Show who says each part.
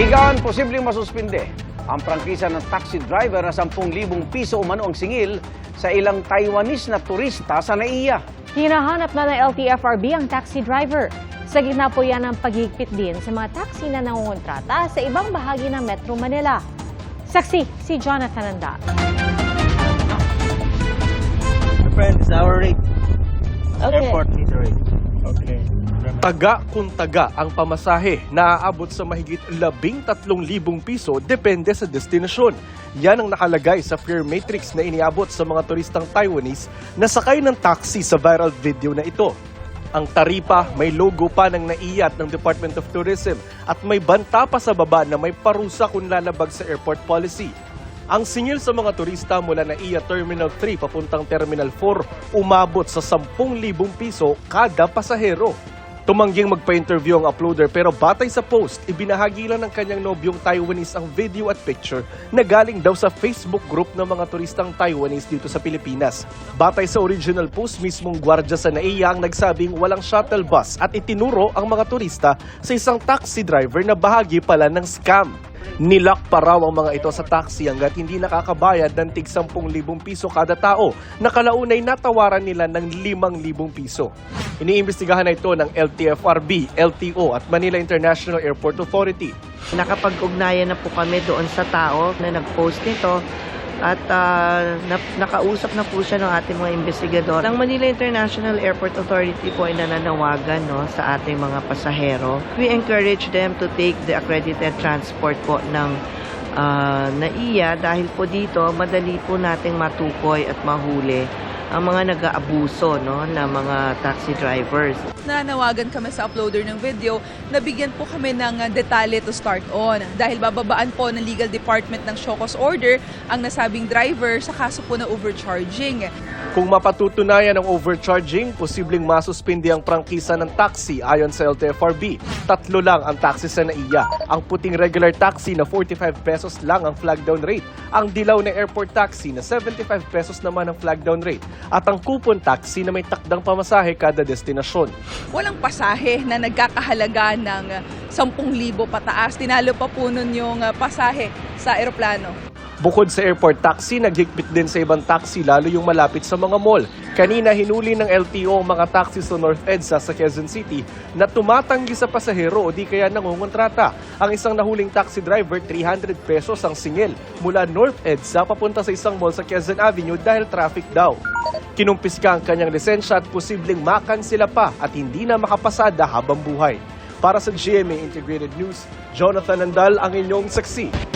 Speaker 1: Higaan posibleng masuspinde ang prangkisa ng taxi driver na 10,000 piso umano ang singil sa ilang Taiwanese na turista sa NAIA.
Speaker 2: Hinahanap na ng LTFRB ang taxi driver. Sa gitna po yan ang paghigpit din sa mga taxi na nangungontrata sa ibang bahagi ng Metro Manila. Saksi si Jonathan Anda.
Speaker 3: My friend, is our rate.
Speaker 2: Okay.
Speaker 3: Airport a rate.
Speaker 4: Taga kung taga ang pamasahe na aabot sa mahigit 13,000 piso depende sa destinasyon. Yan ang nakalagay sa fare matrix na iniabot sa mga turistang Taiwanese na sakay ng taxi sa viral video na ito. Ang taripa may logo pa ng NAIA at ng Department of Tourism at may banta pa sa baba na may parusa kung lalabag sa airport policy. Ang singil sa mga turista mula na iya Terminal 3 papuntang Terminal 4 umabot sa 10,000 piso kada pasahero. Tumangging magpa-interview ang uploader pero batay sa post, ibinahagi lang ng kanyang nobyong Taiwanese ang video at picture na galing daw sa Facebook group ng mga turistang Taiwanese dito sa Pilipinas. Batay sa original post, mismong gwardya sa NAIA ang nagsabing walang shuttle bus at itinuro ang mga turista sa isang taxi driver na bahagi pala ng scam. Nilak pa raw ang mga ito sa taxi hanggat hindi nakakabayad ng tig 10,000 piso kada tao na kalaunay natawaran nila ng 5,000 piso. Iniimbestigahan na ito ng LTFRB, LTO at Manila International Airport Authority.
Speaker 5: Nakapag-ugnayan na po kami doon sa tao na nag-post nito at ah, na- nakausap na po siya ng ating mga investigador. Ang Manila International Airport Authority po ay nananawagan no, sa ating mga pasahero. We encourage them to take the accredited transport po ng ah, NAIA dahil po dito madali po nating matukoy at mahuli ang mga nag-aabuso no, ng mga taxi drivers.
Speaker 6: nanawagan kami sa uploader ng video na bigyan po kami ng uh, detalye to start on. Dahil bababaan po ng legal department ng Shokos order ang nasabing driver sa kaso po na overcharging.
Speaker 4: Kung mapatutunayan ang overcharging, posibleng masuspindi ang prangkisa ng taxi ayon sa LTFRB. Tatlo lang ang taxi sa NAIA. Ang puting regular taxi na 45 pesos lang ang flag down rate. Ang dilaw na airport taxi na 75 pesos naman ang flag down rate. At ang coupon taxi na may takdang pamasahe kada destinasyon.
Speaker 6: Walang pasahe na nagkakahalaga ng uh, 10,000 pataas. Tinalo pa po nun yung uh, pasahe sa eroplano.
Speaker 4: Bukod sa airport taxi, naghigpit din sa ibang taxi lalo yung malapit sa mga mall. Kanina hinuli ng LTO ang mga taxi sa North EDSA sa Quezon City na tumatanggi sa pasahero o di kaya nangungontrata. Ang isang nahuling taxi driver, 300 pesos ang singil mula North EDSA papunta sa isang mall sa Quezon Avenue dahil traffic daw. Kinumpiska ang kanyang lisensya at posibleng makansila pa at hindi na makapasada habang buhay. Para sa GMA Integrated News, Jonathan Andal ang inyong saksi.